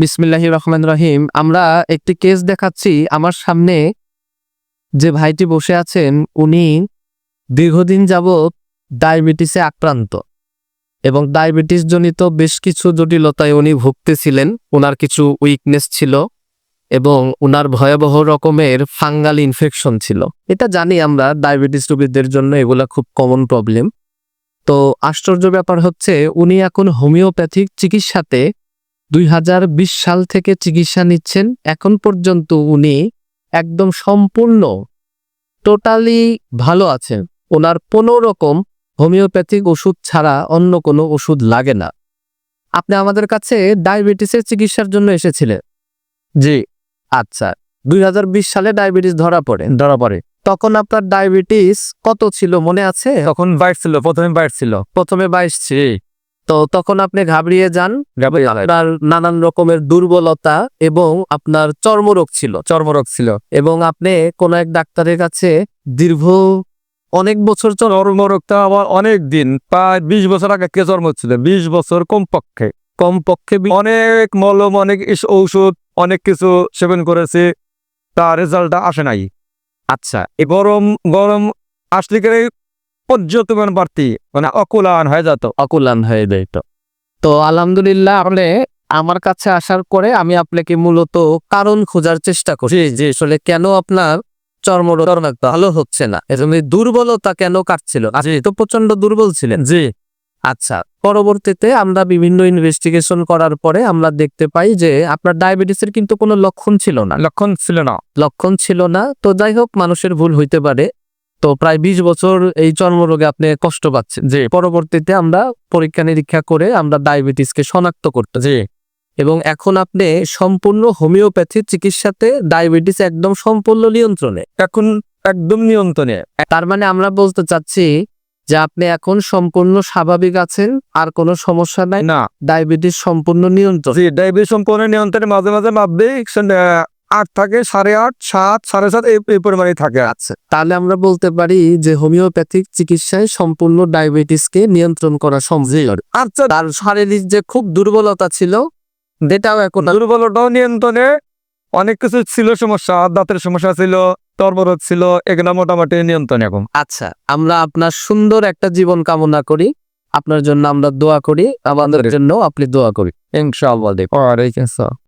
বিসমিল্লাহ রহমান রহিম, আমরা একটি কেস দেখাচ্ছি আমার সামনে। যে ভাইটি বসে আছেন, উনি দীর্ঘদিন যাবৎ ডায়াবেটিসে আক্রান্ত এবং ডায়াবেটিস জনিত বেশ কিছু জটিলতায় উনি ভুগতেছিলেন। ওনার কিছু উইকনেস ছিল এবং ওনার ভয়াবহ রকমের ফাঙ্গাল ইনফেকশন ছিল। এটা জানি আমরা ডায়াবেটিস রোগীদের জন্য এগুলা খুব কমন প্রবলেম তো আশ্চর্য ব্যাপার হচ্ছে, উনি এখন হোমিওপ্যাথিক চিকিৎসাতে দুই হাজার বিশ সাল থেকে চিকিৎসা নিচ্ছেন। এখন পর্যন্ত উনি একদম সম্পূর্ণ টোটালি ভালো আছেন। ওনার কোনো রকম হোমিওপ্যাথিক ওষুধ ছাড়া অন্য কোনো ওষুধ লাগে না। আপনি আমাদের কাছে ডায়াবেটিসের চিকিৎসার জন্য এসেছিলেন। জি আচ্ছা দুই হাজার বিশ সালে ডায়াবেটিস ধরা পড়ে ধরা পড়ে। তখন আপনার ডায়াবেটিস কত ছিল মনে আছে? তখন বাইশ ছিল প্রথমে বাইশ ছিল। প্রথমে বাইশ ছিল তো তখন আপনি ঘাবড়িয়ে যান। আপনার নানান রকমের দুর্বলতা এবং আপনার চর্মরোগ ছিল। চর্মরোগ ছিল। এবং আপনি কোন এক ডাক্তারের কাছে দীর্ঘ অনেক বছর চর্মরোগটা আমার অনেক দিন প্রায় বিশ বছর আগে কে চর্ম ছিল? বিশ বছর কমপক্ষে। কমপক্ষে অনেক মলম অনেক ঔষধ অনেক কিছু সেবন করেছে তার রেজাল্টটা আসে নাই। আচ্ছা। গরম গরম আসলে পর্যটন বাড়তি মানে অকুলান হয়ে যেত অকুলান হয়ে যেত তো আলহামদুলিল্লাহ আপনি আমার কাছে আসার পরে আমি আপনাকে মূলত কারণ খোঁজার চেষ্টা করছি। যে আসলে কেন আপনার চর্মরোগ ভালো হচ্ছে না? এজন্য দুর্বলতা কেন কাটছিল? তো প্রচণ্ড দুর্বল ছিলেন। জি। আচ্ছা পরবর্তীতে আমরা বিভিন্ন ইনভেস্টিগেশন করার পরে আমরা দেখতে পাই যে আপনার ডায়াবেটিসের কিন্তু কোনো লক্ষণ ছিল না। লক্ষণ ছিল না। লক্ষণ ছিল না। তো যাই হোক মানুষের ভুল হইতে পারে। তো প্রায় বিশ বছর এই চর্মরোগে আপনি কষ্ট পাচ্ছেন। যে পরবর্তীতে আমরা পরীক্ষা নিরীক্ষা করে আমরা ডায়াবেটিসকে শনাক্ত করতে জি। এবং এখন আপনি সম্পূর্ণ হোমিওপ্যাথি চিকিৎসাতে ডায়াবেটিস একদম সম্পূর্ণ নিয়ন্ত্রণে। এখন একদম নিয়ন্ত্রণে। তার মানে আমরা বলতে চাচ্ছি যে আপনি এখন সম্পূর্ণ স্বাভাবিক আছেন আর কোনো সমস্যা নাই। না। ডায়াবেটিস সম্পূর্ণ নিয়ন্ত্রণ। ডায়াবেটিস সম্পূর্ণ নিয়ন্ত্রণে। মাঝে মাঝে মাপবে আট থাকে সাড়ে আট সাত সাড়ে সাত এই পরিমাণে থাকে। আছে তাহলে আমরা বলতে পারি যে হোমিওপ্যাথিক চিকিৎসায় সম্পূর্ণ ডায়াবেটিসকে নিয়ন্ত্রণ করা সম্ভব। আচ্ছা। তার শারীরিক যে খুব দুর্বলতা ছিল যেটাও এখন দুর্বলতাও নিয়ন্ত্রণে অনেক কিছু ছিল সমস্যা দাঁতের সমস্যা ছিল চর্মরোগ ছিল এগুলো মোটামুটি নিয়ন্ত্রণ এখন। আচ্ছা আমরা আপনার সুন্দর একটা জীবন কামনা করি। আপনার জন্য আমরা দোয়া করি আমাদের জন্য আপনি দোয়া করি। ইনশাআল্লাহ দেখ